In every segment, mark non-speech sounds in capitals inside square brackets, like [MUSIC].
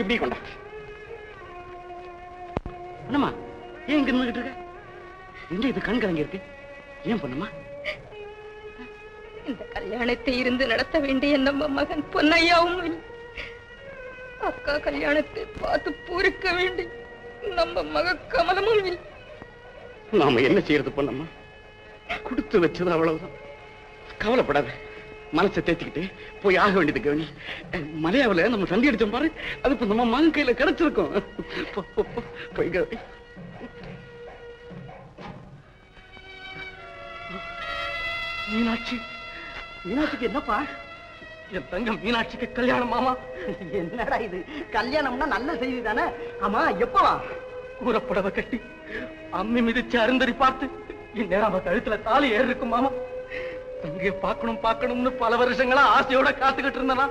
இப்படி கொண்டா என்னம்மா ஏன் இங்க நின்றுகிட்டு இருக்க? எங்க இது கண் கலங்கி இருக்கு? ஏன் பண்ணுமா? இந்த கல்யாணத்தை இருந்து நடத்த வேண்டிய நம்ம மகன் பொன்னையாவும் இல்லை. அக்கா கல்யாணத்தை பார்த்து பூரிக்க வேண்டி நம்ம மக கமலமும் இல்லை. நாம என்ன செய்யறது பொண்ணம்மா கொடுத்து வச்சது அவ்வளவுதான். கவலைப்படாத. மனசை தேய்ச்சிக்கிட்டு போய் ஆக வேண்டியது கவனி. மலையாவில் நம்ம சந்தி அடிச்சோம் பாரு அது இப்போ நம்ம மகன் கையில் கிடைச்சிருக்கும் போய் கவனி. மீனாட்சி மீனாட்சிக்கு என்னப்பா? என் தங்கம் மீனாட்சிக்கு கல்யாணம் மாமா. என்னடா இது? கல்யாணம்னா நல்ல செய்தி தானே? ஆமா எப்பவா கூறப்படவை கட்டி அம்மி மிதிச்சு அருந்தறி பார்த்து இந்நேரம் அவ கழுத்துல தாலி ஏறிருக்கும் மாமா. தங்கைய பார்க்கணும் பார்க்கணும்னு பல வருஷங்களா ஆசையோட காத்துக்கிட்டு இருந்தானா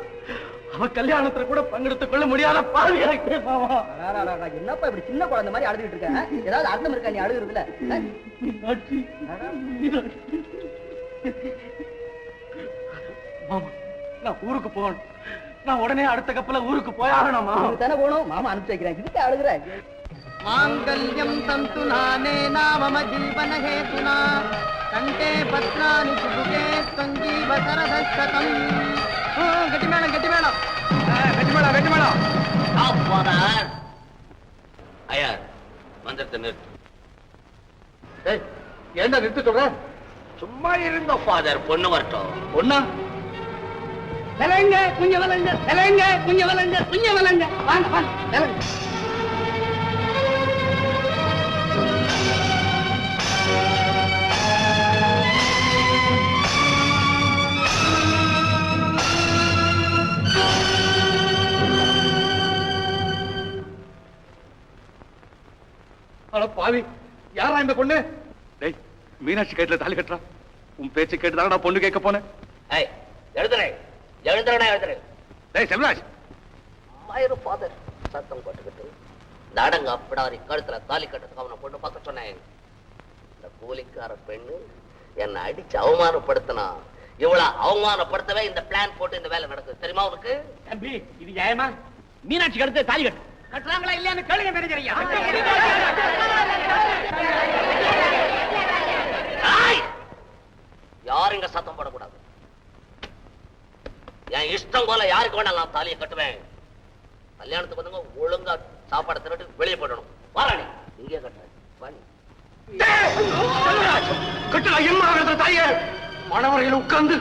அவ கல்யாணத்துல கூட பங்கெடுத்துக் கொள்ள முடியாத பாவி என்னப்பா இப்படி சின்ன குழந்தை மாதிரி அழுதுகிட்டு இருக்க ஏதாவது அர்த்தம் இருக்கா நீ அழுகுறதுல மீனாட்சி. மாமா நான் ஊருக்கு போகணும் நான் உடனே அடுத்த கப்பல ஊருக்கு போயாகணும் மாமா தானே போகணும் மாமா அனுப்பிச்சு வைக்கிறேன் இதுக்கு அழுகுற மாங்கல்யம் தந்து நானே நாம ஜீவன ஹேதுனா கண்டே பத்ராணி சுபுகே சஞ்சீவ சரதம் கட்டி மேடம் கட்டி மேடம் வெட்டி மேடம் வெட்டி மேடம் ஐயா மந்திரத்தை நிறுத்து ஏண்டா நிறுத்த சொல்ற? சும்மா இருங்க ஃபாதர். பொண்ணு வரட்டும். ஒண்ணா விலங்க குஞ்ச விலங்க விலங்க குஞ்ச விலங்க குஞ்ச விலங்க வாங்க வாங்க விலங்க அட பாவி. யாரா இந்த பொண்ணு? டேய் மீனாட்சி கைத்துல தாலி கட்டுறா. உன் பேச்சு கேட்டு தானடா பொண்ணு கேட்க போனேன். ஏய் எழுதுறே எழுதுறேனா எழுதுறேன்? டேய் செல்வராஜ். ஆயிரம் ஃபாதர் சத்தம் போட்டுக்கிட்டு இந்த அடங்க அப்படாரி கழுத்துல தாலி கட்டுறதுக்கு அவனை பொண்ணு பார்க்க சொன்னேன். இந்த கூலிக்கார பெண்ணு என்னை அடிச்சு அவமானப்படுத்தினா இவளை அவமானப்படுத்தவே இந்த பிளான் போட்டு இந்த வேலை நடக்குது. தெரியுமா உனக்கு? தம்பி இது நியாயமா? மீனாட்சி கழுத்து தாலி கட்டு. கட்டுறாங்களா இல்லையான்னு கேளுங்க மேனேஜர்! யாரும் இங்க சத்தம் போடக்கூடாது. என் இஷ்டம் போல யாருக்கு வேணா நான் தாலியை கட்டுவேன். கல்யாணத்துக்கு வந்துங்க ஒழுங்கா சாப்பாடு திரட்டு வெளியே போடணும் வாராணி இங்கே கட்டுறேன். கட்டுறா என்ன தாயே. மணவரையில் உட்கார்ந்து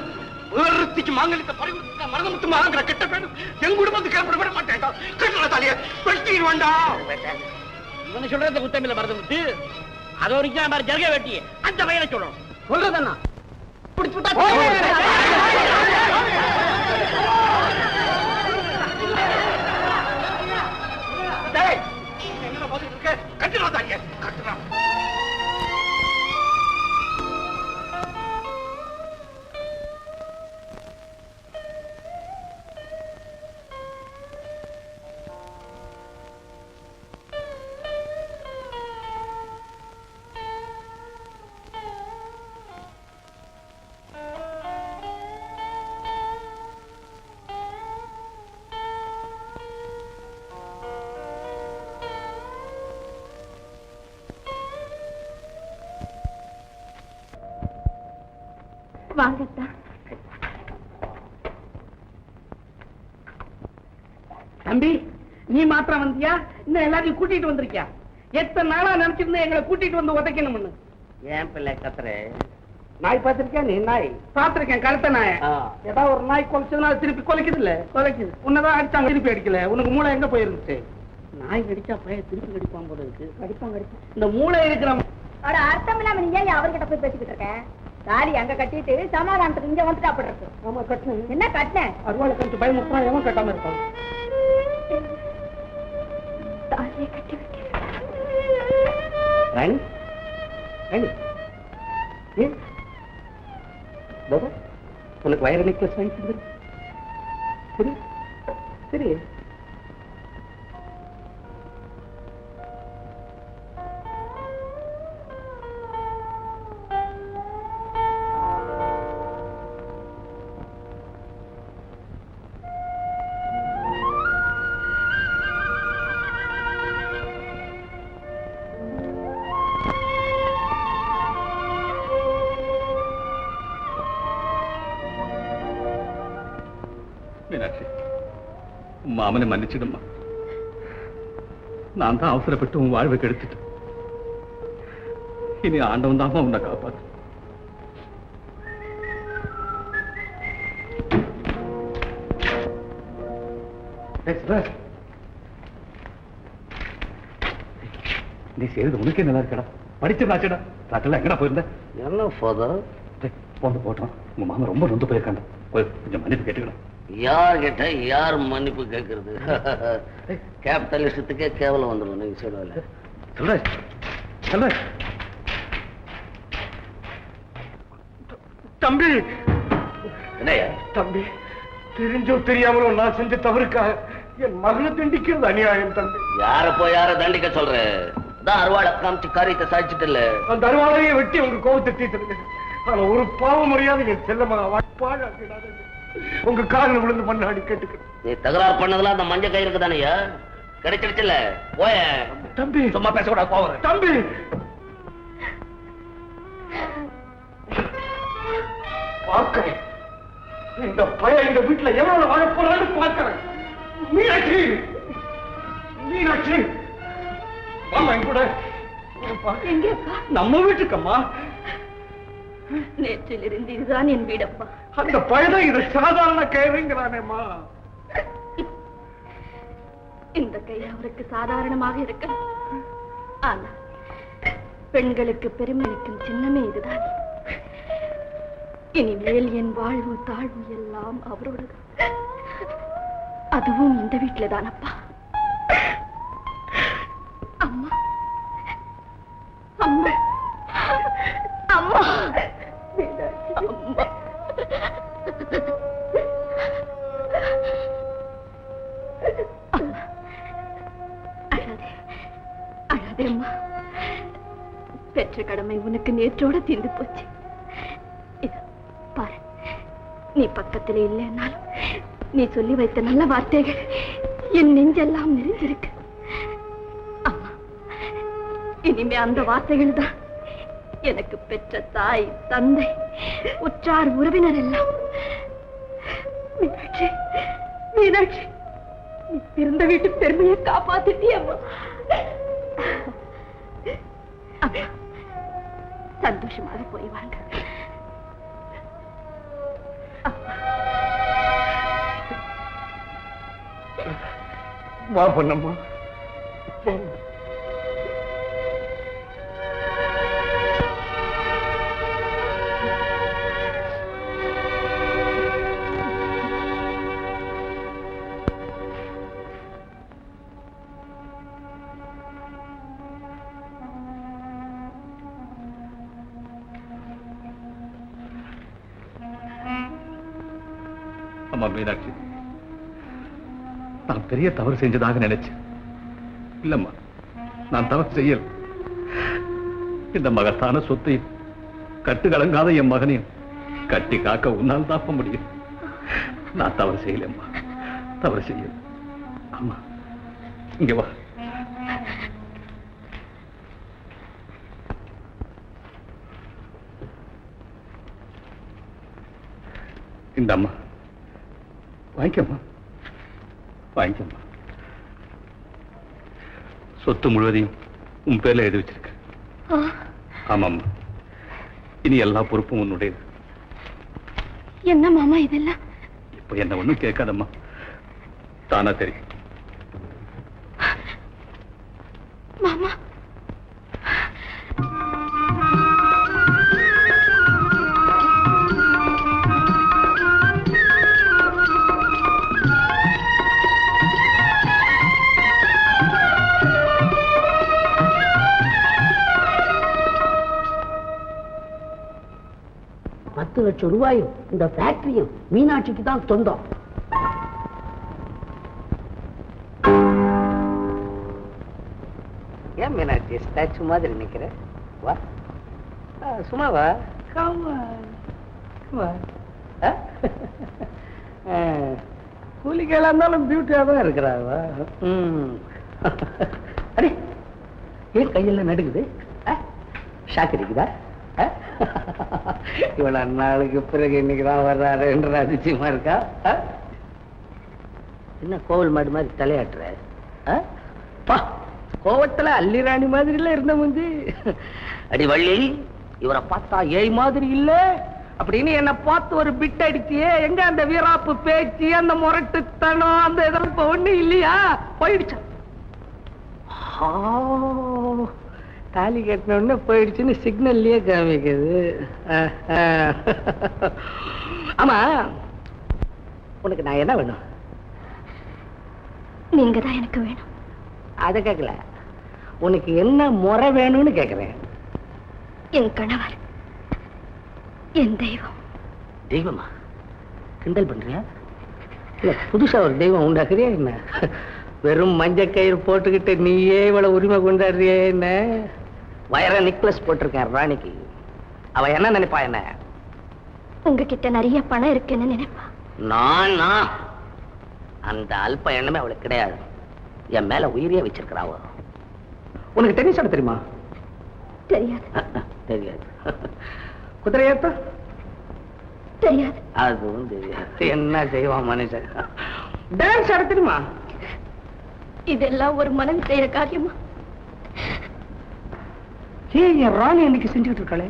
வேர்த்திக்கு மாங்கலித்த பறிவுறுத்த மரணமுத்து மாங்கிற கெட்ட பேரு. என் குடும்பத்துக்கு ஏற்பட விட மாட்டேன். கட்டுற தாலிய வெட்டிடு வேண்டாம் இவனை சொல்றது குத்தமில்ல மறந்து விட்டு அது வரைக்கும் ஜருக வெட்டி அந்த பையனை சொல்லணும் சொல்றதண்ணா டேய் தம்பி நீ மாத்திரம் வந்தியா? இன்னும் எல்லாத்தையும் கூட்டிட்டு வந்திருக்கியா? எத்தனை நாளா நினைச்சிருந்தேன் எங்களை கூட்டிட்டு வந்து உதைக்கணும்னு. ஏன் பிள்ளை கத்துற? நாய் பார்த்திருக்கியா நீ? நாய். பார்த்திருக்கேன் கருத்த நாய. ஏதாவது ஒரு நாய் கொலைச்சதுனா திருப்பி கொலைக்குது இல்ல கொலைக்குது. உன்னதான் அடிச்சாங்க திருப்பி அடிக்கல. உனக்கு மூளை எங்க போயிருந்துச்சு? நாய் கடிச்சா பையன் திருப்பி கடிப்பான் போல இருக்கு. கடிப்பான் கடிப்பான். இந்த மூளை இருக்கிற அட அர்த்தம் இல்லாம நீ ஏன் அவர்கிட்ட போய் பேசிக்கிட்டு இருக்க? தாலி அங்க கட்டிட்டு சமாதானத்துக்கு இங்க வந்துட்டா அப்படி இருக்கு. ஆமா கட்டினேன். என்ன கட்டின? அருவாளை கழிச்சு பயமுறுத்தான் எவன் கட்டாம இருப்பான்? தாலியை கட்டி ராணி ராணி ஏன்? பாபா உனக்கு வயர நெக்லஸ் வாங்கி சரி. சரி. மாமனை மன்னிச்சிடுமா நான் தான் அவசரப்பட்டு உன் வாழ்வை கெடுத்துட்டேன் இனி ஆண்டவன் தாமா உன்னை காப்பாத்து நீ செய்யறது உனக்கே நல்லா இருக்கடா படிச்சிருந்தாச்சடா ராக்கெல்லாம் எங்கடா போயிருந்த என்ன ஃபாதர் போந்து போட்டோம் உங்க மாமா ரொம்ப நொந்து போயிருக்காங்க போய் கொஞ்சம் மன்னிப்பு கேட்டுக்கணும் யார் கிட்ட யார் மன்னிப்பு கேட்கறது? கேபிட்டலிஸ்டத்துக்கே கேவலம் வந்துடும் நீங்க சொல்ற சொல்ற தம்பி. என்னையா தம்பி தெரிஞ்சோ தெரியாமலோ நான் செஞ்ச தவறுக்காக என் மகனை தண்டிக்கிறது அநியாயம் தம்பி. யார போய் யார தண்டிக்க சொல்ற? தான் அருவாளை காமிச்சு காரியத்தை சாய்ச்சிட்டு இல்ல அந்த அருவாளையே வெட்டி உங்க கோபத்தை தீர்த்துருங்க ஆனா ஒரு பாவம் மரியாதை என் செல்லமாக உங்க காலில் விழுந்து மண்ணாடி கேட்டுக்கிறேன். நீ தகராறு பண்ணதெல்லாம் அந்த மஞ்சள் கயிறுக்கு தானேயா கிடைச்சிருச்சுல்ல போய. தம்பி. சும்மா பேசக்கூடாது போவ தம்பி. பார்க்கிறேன். இந்த பையன் இந்த வீட்டுல எவ்வளவு வாழ போறான்னு பார்க்கிறேன். மீனாட்சி. மீனாட்சி. வாமா என் கூட. நம்ம வீட்டுக்கம்மா. நேற்றிலிருந்து இதுதான் என் வீடப்பா அந்த பையன் இது சாதாரண கேளுங்கிறானேம்மா இந்த கை அவருக்கு சாதாரணமாக இருக்கலாம் ஆனா பெண்களுக்கு பெருமை அளிக்கும் சின்னமே இதுதான். இனிமேல் என் வாழ்வு தாழ்வு எல்லாம் அவரோடது. அதுவும் இந்த வீட்டுல தானப்பா அம்மா அம்மா. அம்மா. அம்மா. பெற்ற கடமை உனக்கு நேற்றோட தீர்ந்து போச்சு. பாரு. நீ பக்கத்துல இல்லைன்னாலும் நீ சொல்லி வைத்த நல்ல வார்த்தைகள் என் நெஞ்செல்லாம் நிறைஞ்சிருக்கு. அம்மா இனிமே அந்த வார்த்தைகள் தான் எனக்கு பெற்ற தாய் தந்தை உற்றார் உறவினர் எல்லாம். மீனாட்சி மீனாட்சி நீ பிறந்த வீட்டு பெருமையை காப்பாத்திட்டியம்மா அம்மா. சந்தோஷமாக போய் வாங்க வா பொண்ணம்மா அம்மா மீனாட்சி. நான் பெரிய தவறு செஞ்சதாக நினைச்சேன். இல்லம்மா நான் தவறு செய்யல. இந்த மகத்தான சொத்தையும் கட்டு கலங்காத என் மகனையும் கட்டி காக்க உன்னால் தாப்ப முடியும். நான் தவறு செய்யலம்மா தவறு செய்யல. அம்மா இங்க வா. இந்த அம்மா. வாங்கிக்கம்மா. வாங்கிக்கம்மா. சொத்து முழுவதையும் உன் பேர்ல எழுதி வச்சிருக்க ஆமாம்மா. இனி எல்லா பொறுப்பும் உன்னுடையது. என்ன மாமா இதெல்லாம்? இப்ப என்ன ஒண்ணும் கேட்காதம்மா. தானா தெரியும். ரூபாயும் இந்த ஃபேக்டரியும் மீனாட்சிக்கு தான் சொந்தம். ஏன் மீனாட்சி ஸ்டாச்சு மாதிரி நிக்கிற வா. ஆ, சும்மா வா காமா வா ஆ? ஆ, கூலிக்கால இருந்தாலும் பியூட்டியா தான் இருக்கிறாவா? ம். அடே ஏன் கையில நடுக்குது ஷாக் இருக்குதா ஆ? இவ்வளவு நாளுக்கு பிறகு இன்னைக்கு தான் வர்றாருன்ற அதிசயமா இருக்கா? என்ன கோவில் மாடு மாதிரி தலையாட்டுற? கோவத்துல அள்ளிராணி கோவத்துல அல்லிராணி மாதிரில இருந்த முந்தி. அடி வள்ளி இவரை பார்த்தா ஏய் மாதிரி இல்ல. அப்படின்னு என்ன பார்த்து ஒரு பிட் அடிச்சியே எங்க அந்த வீராப்பு பேச்சு அந்த முரட்டுத்தனம் அந்த இதெல்லாம் இப்ப ஒண்ணு இல்லையா? போயிடுச்சா? ஆ, தாலி கட்டின உடனே போயிடுச்சுன்னு சிக்னல்லயே காமிக்குது. ஆமா உனக்கு நான் என்ன வேணும்? நீங்க தான் எனக்கு வேணும். அதை கேட்கல உனக்கு என்ன முறை வேணும்னு கேக்குறேன். என் கணவர். என் தெய்வம். தெய்வமா? கிண்டல் பண்றியா? இல்ல புதுசா ஒரு தெய்வம் உண்டாக்குறியா என்ன? வெறும் மஞ்ச கயிறு போட்டுக்கிட்டு நீயே இவ்வளவு உரிமை கொண்டாடுறியே என்ன? வயர நெக்லஸ் போட்டிருக்கேன் ராணிக்கு. அவ என்ன நினைப்பா என்ன? உங்ககிட்ட நிறைய பணம் இருக்குன்னு நினைப்பா. நான்? அந்த அல்ப எண்ணமே அவளுக்கு கிடையாது. என் மேல உயிரியே வச்சிருக்கிறா அவ. உனக்கு டென்னிஸ் ஆட தெரியுமா? தெரியாது. [LAUGHS] தெரியாது. குதிரையாத்த தெரியாது. அதுவும் தெரியாது. என்ன செய்வான் மனுஷன்? டான்ஸ் ஆட தெரியுமா? இதெல்லாம் ஒரு மனம் செய்யற காரியமா? ஏன் என் ராணி இன்னைக்கு செஞ்சுட்டு இருக்காளே?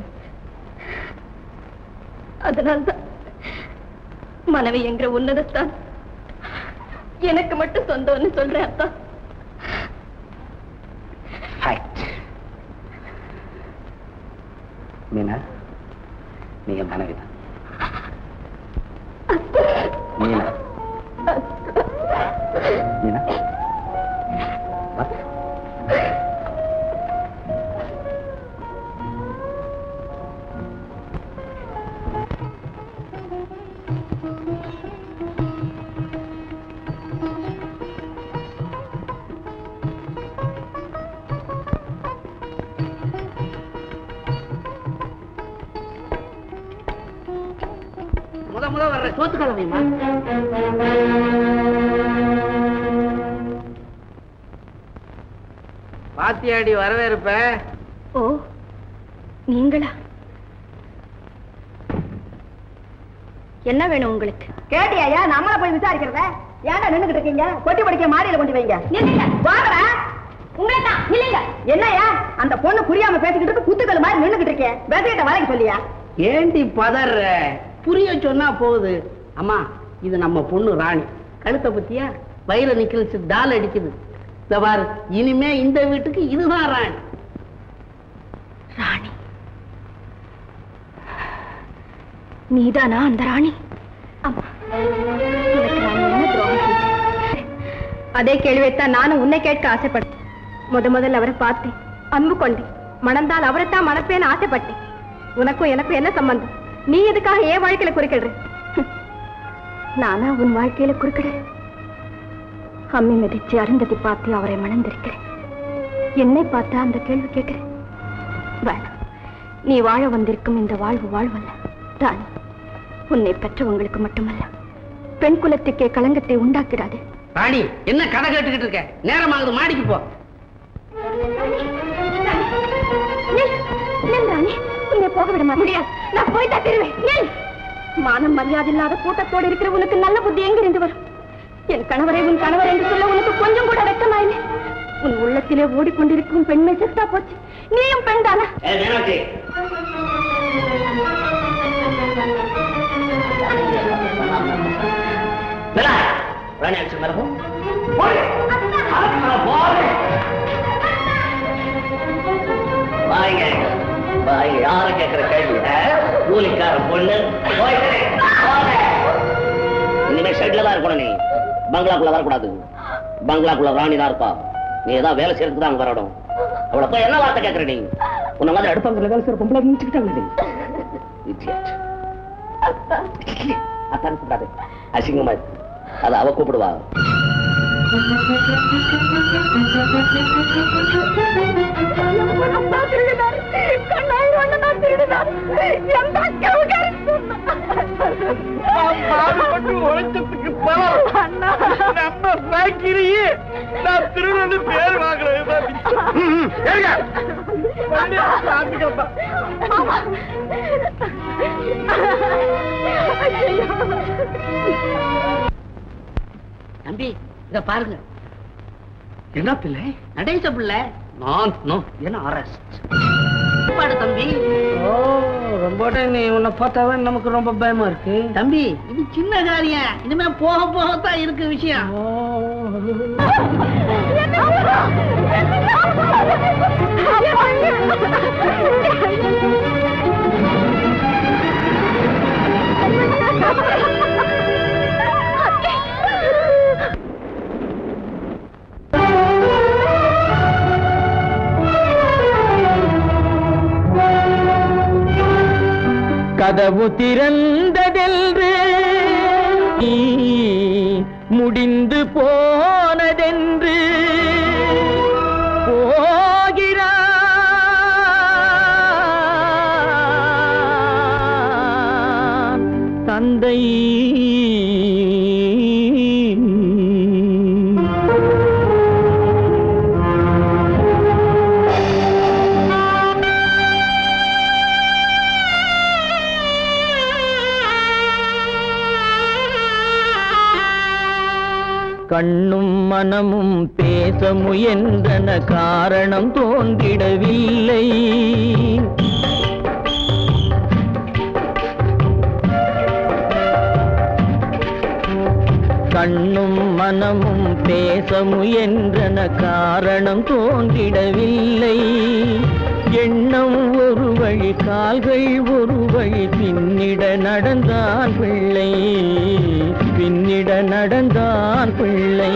அதனால்தான் மனைவி என்கிற உன்னதத்தான் எனக்கு மட்டும் சொந்தம்னு சொல்றேன் Fact. மீனா நீ என் மனைவிதான். மீனா மீனா. பாத்தியாடி வரவேற்ப? ஓ நீங்களா? என்ன வேணும் உங்களுக்கு? கேட்டியா நம்மள போய் விசாரிக்கிறத? ஏன்டா நின்னுகிட்டு இருக்கீங்க? கொட்டி படிக்க மாடியில கொண்டு வைங்க. நில்லுங்க. வாங்கடா. உங்களை தான் நில்லுங்க. என்னையா? அந்த பொண்ணு புரியாம பேசிக்கிட்டு இருக்கு குத்துக்கள் மாதிரி நின்னுகிட்டு இருக்கேன் பேசிக்கிட்ட வரைக்கும் சொல்லியா? ஏண்டி பதற? புரிய சொன்னா போகுது. அம்மா இது நம்ம பொண்ணு ராணி. கழுத்தை பத்தியா? வயிற நிக்கலிச்சு டால் அடிக்குது. தவார் இனிமே இந்த வீட்டுக்கு இதுதான் ராணி. ராணி. நீதானா அந்த ராணி? அதே கேள்வியைத்தான் நானும் உன்னை கேட்க ஆசைப்பட்டேன். முத முதல்ல அவரை பார்த்தேன். அன்பு கொண்டேன். மணந்தால் அவரைத்தான் மணப்பேன்னு ஆசைப்பட்டேன். உனக்கும் எனக்கும் என்ன சம்பந்தம்? நீ எதுக்காக ஏன் வாழ்க்கையில குறுக்கிடுற? நானா உன் வாழ்க்கையில குறுக்கிடுறேன்? அம்மி மிதிச்சு அருந்ததி பார்த்து அவரை மணந்திருக்கிறேன். என்னை பார்த்தா அந்த கேள்வி கேட்கிறேன். வேணாம் நீ வாழ வந்திருக்கும் இந்த வாழ்வு வாழ்வல்ல. ராணி உன்னை பெற்றவங்களுக்கு மட்டுமல்ல. பெண் குலத்துக்கே களங்கத்தை உண்டாக்கிடாது. ராணி என்ன கதை கேட்டுக்கிட்டு இருக்க? நேரமாகுது மாடிக்கு போ. ராணி உன்னை போக விட முடியாது. நான் போய் தான் மானம் மரியாதை இல்லாத கூட்டத்தோடு இருக்கிற உனக்கு நல்ல புத்தி எங்கிருந்து வரும்? என் கணவரை உன் கணவர் என்று சொல்ல உனக்கு கொஞ்சம் கூட வெக்கமா உன் உள்ளத்திலே ஓடிக்கொண்டிருக்கும் பெண்மை செத்தா போச்சு. நீயும் பெண் தானா யார கேக்குற கேள்வி? கூலிக்கார பொண்ணு. இனிமே ஷெட்ல தான் இருக்கணும் நீ. பங்களாக்குள்ள வரக்கூடாது. பங்களாக்குள்ள ராணி தான் இருப்பா. நீ ஏதாவது வேலை செய்யறதுக்கு தான் அங்க வரணும். அவளை போய் என்ன வார்த்தை கேட்கற நீ? உன்ன மாதிரி அடுப்பங்கல வேலை செய்யற பொம்பளை நினைச்சுக்கிட்டாங்க நீ அத்தான் கூப்பிடாது. அசிங்கமா இருக்கு. அது அவ கூப்பிடுவா. உழைச்சதுக்கு பலம் நம்ம ஃபேக்டரியே நான் திருவண்ணு பேர் வாங்குறது தம்பி இத பாருங்க. என்ன பிள்ளை? நடேச பிள்ளை. நான் நோ என்ன அரெஸ்ட் பாடு தம்பி. ஓ ரொம்ப நீ உன்னை பார்த்தாவே நமக்கு ரொம்ப பயமா இருக்கு. தம்பி இது சின்ன காரியம். இனிமே போக போகத்தான் இருக்கு விஷயம். கதவு திறந்ததென்று நீ முடிந்து போனதென்று கண்ணும் மனமும் பேச முயன்றன காரணம் தோன்றிடவில்லை. கண்ணும் மனமும் பேச முயன்றன காரணம் தோன்றிடவில்லை. எண்ணம் ஒரு வழி கால்கள் ஒரு வழி பின்னிட நடந்தான் பிள்ளை. பின்னிட நடந்தான் பிள்ளை.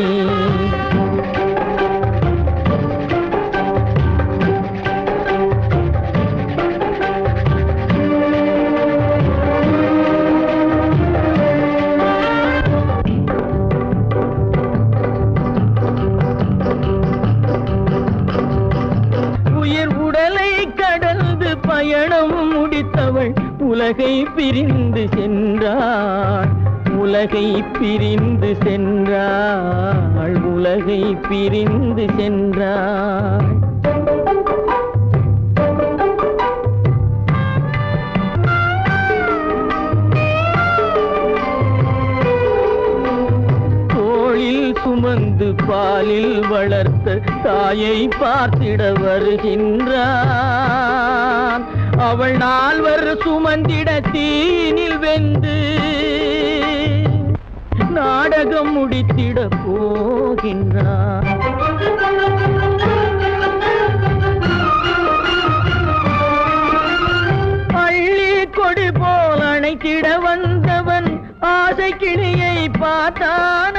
உயிர் உடலை கடந்து பயணம் முடித்தவள் உலகை பிரிந்து உலகை பிரிந்து சென்றாள். உலகை பிரிந்து சென்றாள். சுமந்து பாலில் வளர்த்த தாயை பார்த்திட வருகின்றான். அவள் நால்வர் சுமந்திட தீனில் வெந்து நாடகம் முடித்திட போகின்றான் அள்ளி கொடி போல் அணைத்திட வந்தவன் ஆசை கிளியை பார்த்தான்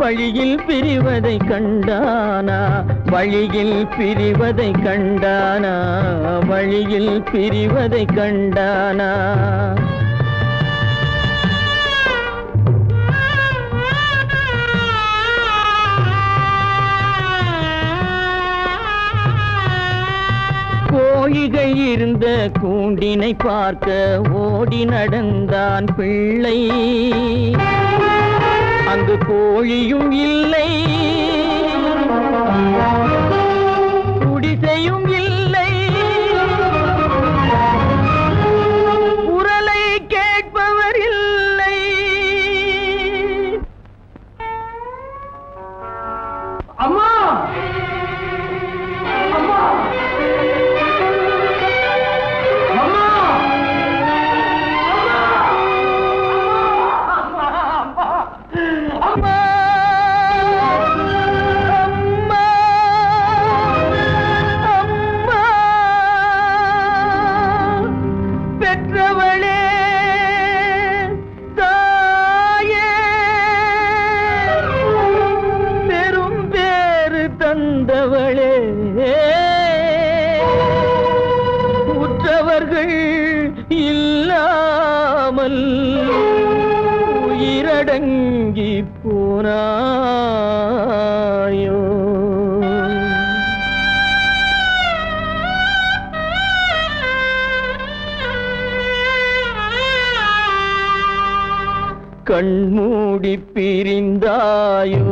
வழியில் பிரிவதை கண்டானா? வழியில் பிரிவதை கண்டானா? வழியில் பிரிவதை கண்டானா? கோழிகள் இருந்த கூண்டினை பார்க்க ஓடி நடந்தான் பிள்ளை. அங்கு கோழியும் இல்லை. உயிரடங்கி போனாயோ? கண்மூடி பிரிந்தாயோ?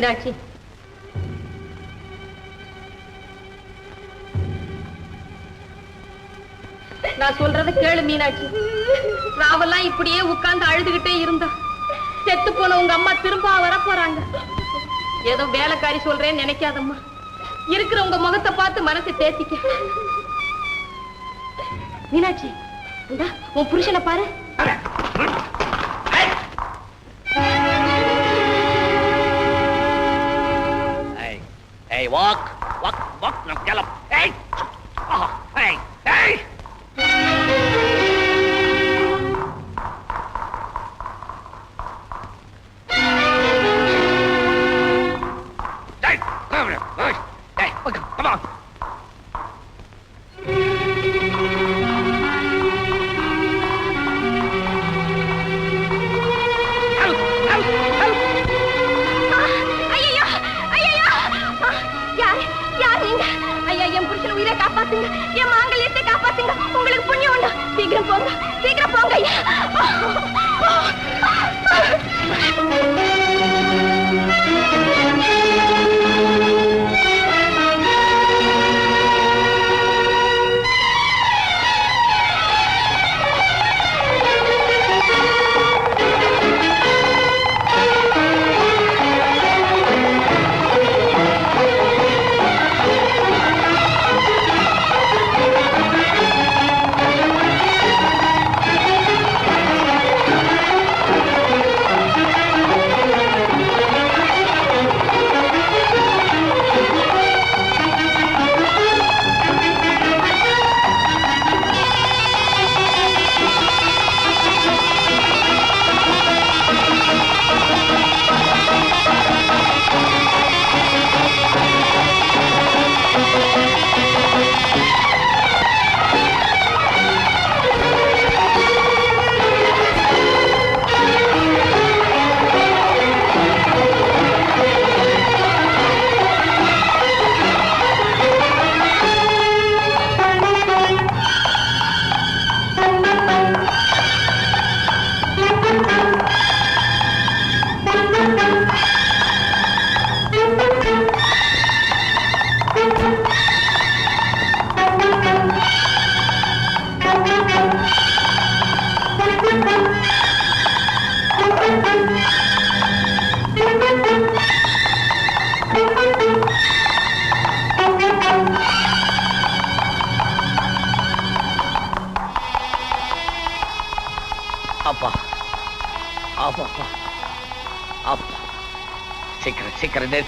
மீனாட்சி. நான் சொல்றது கேளு மீனாட்சி. ராவெல்லாம் இப்படியே உட்கார்ந்து அழுதுகிட்டே இருந்தா. செத்து போன உங்க அம்மா திரும்ப வர போறாங்க. ஏதோ வேலைக்காரி சொல்றேன்னு நினைக்காதம்மா. இருக்கிற உங்க முகத்தை பார்த்து மனசு தேத்திக்க. மீனாட்சி உன் புருஷனை பாரு. Hey, walk, walk, walk, now gallop. Hey,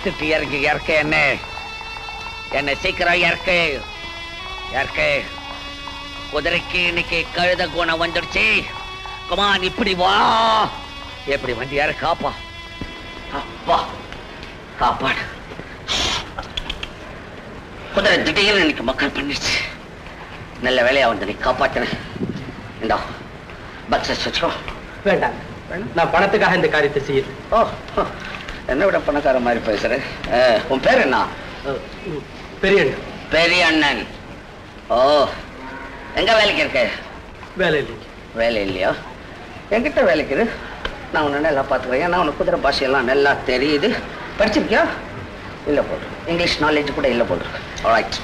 நிறுத்திட்டு இறக்கி இறக்க என்ன? என்ன சீக்கிரம் இறக்கு இறக்கு குதிரைக்கு இன்னைக்கு கழுத குணம் வந்துடுச்சு. குமான் இப்படி வா. எப்படி வண்டி இறக்கு அப்பா காப்பாடு. குதிரை திடீர்னு இன்னைக்கு மக்கள் பண்ணிடுச்சு. நல்ல வேலையா வந்து நீ காப்பாத்தின. இந்தா பக்ஸஸ் வச்சுக்கோ. வேண்டாம் நான் பணத்துக்காக இந்த காரியத்தை ஓ, என்னை விட பணக்கார மாதிரி பேசுற? உன் பேர் என்ன? பெரிய பெரிய அண்ணன் ஓ எங்க வேலைக்கு இருக்க? வேலை இல்லைங்க வேலை இல்லையா? என்கிட்ட வேலைக்கு இரு. நான் உன்னை நல்லா பார்த்துக்கிறேன். ஏன்னா உனக்கு குதிரை பாஷையெல்லாம் நல்லா தெரியுது. படிச்சிருக்கியா? இல்லை போடு இங்கிலீஷ் நாலேஜ் கூட இல்லை போடு ரைட்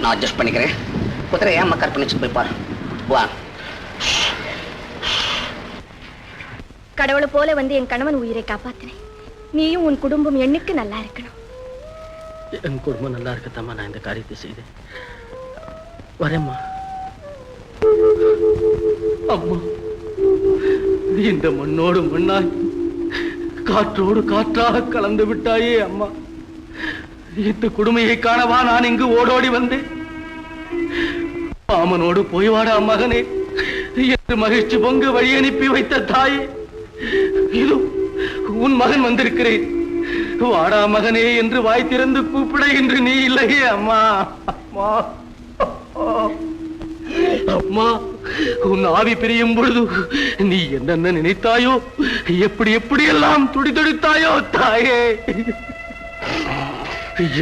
நான் அட்ஜஸ்ட் பண்ணிக்கிறேன். குதிரை ஏன் மக்கள் பண்ணிச்சு போய் பாரு. வா. கடவுளை போல வந்து என் கணவன் உயிரை காப்பாத்தினேன் நீயும் உன் குடும்பம் எண்ணுக்கு நல்லா இருக்கணும். என் குடும்பம் நல்லா இருக்கத்தாம்மா நான் இந்த காரியத்தை செய்தேன். வரேம்மா. அம்மா இந்த மண்ணோடு மண்ணாய் காற்றோடு காற்றாக கலந்து விட்டாயே அம்மா. இந்த கொடுமையை காணவா நான் இங்கு ஓடோடி வந்தேன். மாமனோடு போய் வாடா மகனே. என்று மகிழ்ச்சி பொங்கு வழி அனுப்பி வைத்த தாயே. இதோ உன் மகன் வந்திருக்கிறேன். வாடா மகனே என்று வாய் திறந்து கூப்பிட என்று நீ இல்லையே அம்மா. அம்மா. அம்மா உன் ஆவி பிரியும் பொழுது நீ என்னென்ன நினைத்தாயோ எப்படி எப்படி எல்லாம் துடிதுடித்தாயோ தாயே.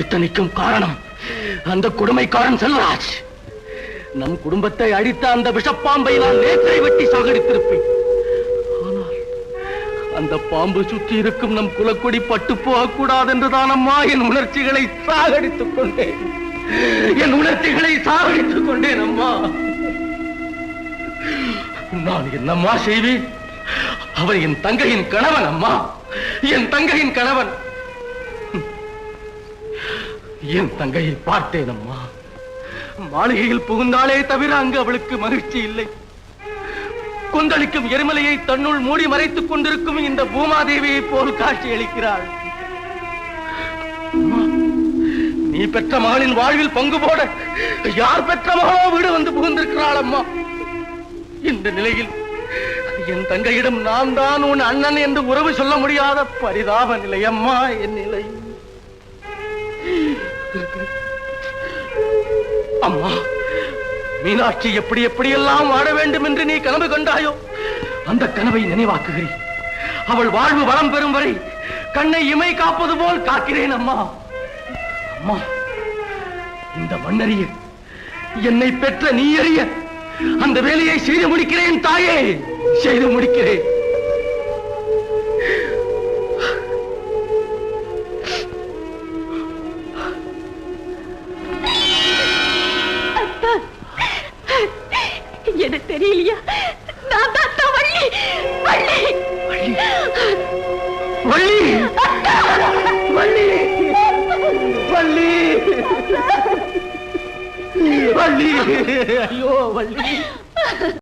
இத்தனைக்கும் காரணம் அந்த கொடுமைக்காரன் செல்வராஜ். நம் குடும்பத்தை அடித்த அந்த விஷப்பாம்பை நான் நேற்றை வெட்டி சாகடித்திருப்பேன். அந்த பாம்பு சுற்றி இருக்கும் நம் குலக்கொடி பட்டு போகக்கூடாது என்றுதான் அம்மா என் உணர்ச்சிகளை சாகடித்துக் கொண்டேன். என் உணர்ச்சிகளை சாகடித்துக் கொண்டேன் அம்மா. நான் என்னம்மா செய்வேன்? அவன் என் தங்கையின் கணவன் அம்மா. என் தங்கையின் கணவன். என் தங்கையை பார்த்தேன் அம்மா. மாளிகையில் புகுந்தாலே தவிர அங்கு அவளுக்கு மகிழ்ச்சி இல்லை. கொந்தளிக்கும் எரிமலையை தன்னுள் மூடி மறைத்துக் கொண்டிருக்கும் இந்த பூமாதேவியை போல் காட்சி அளிக்கிறாள். நீ பெற்ற மகளின் வாழ்வில் பங்கு போட யார் பெற்ற மகளோ வீடு வந்து புகுந்திருக்கிறாள் அம்மா. இந்த நிலையில் என் தங்கையிடம் நான் தான் உன் அண்ணன் என்று உறவு சொல்ல முடியாத பரிதாப நிலை அம்மா என் நிலை. அம்மா மீனாட்சி எப்படி எப்படியெல்லாம் வாழ வேண்டும் என்று நீ கனவு கண்டாயோ அந்த கனவை நினைவாக்குகிறேன் அவள் வாழ்வு வளம் பெறும் வரை கண்ணை இமை காப்பது போல் காக்கிறேன் அம்மா. அம்மா இந்த மண்ணறிய என்னை பெற்ற நீ அறிய அந்த வேலையை செய்து முடிக்கிறேன் தாயே. செய்து முடிக்கிறேன்.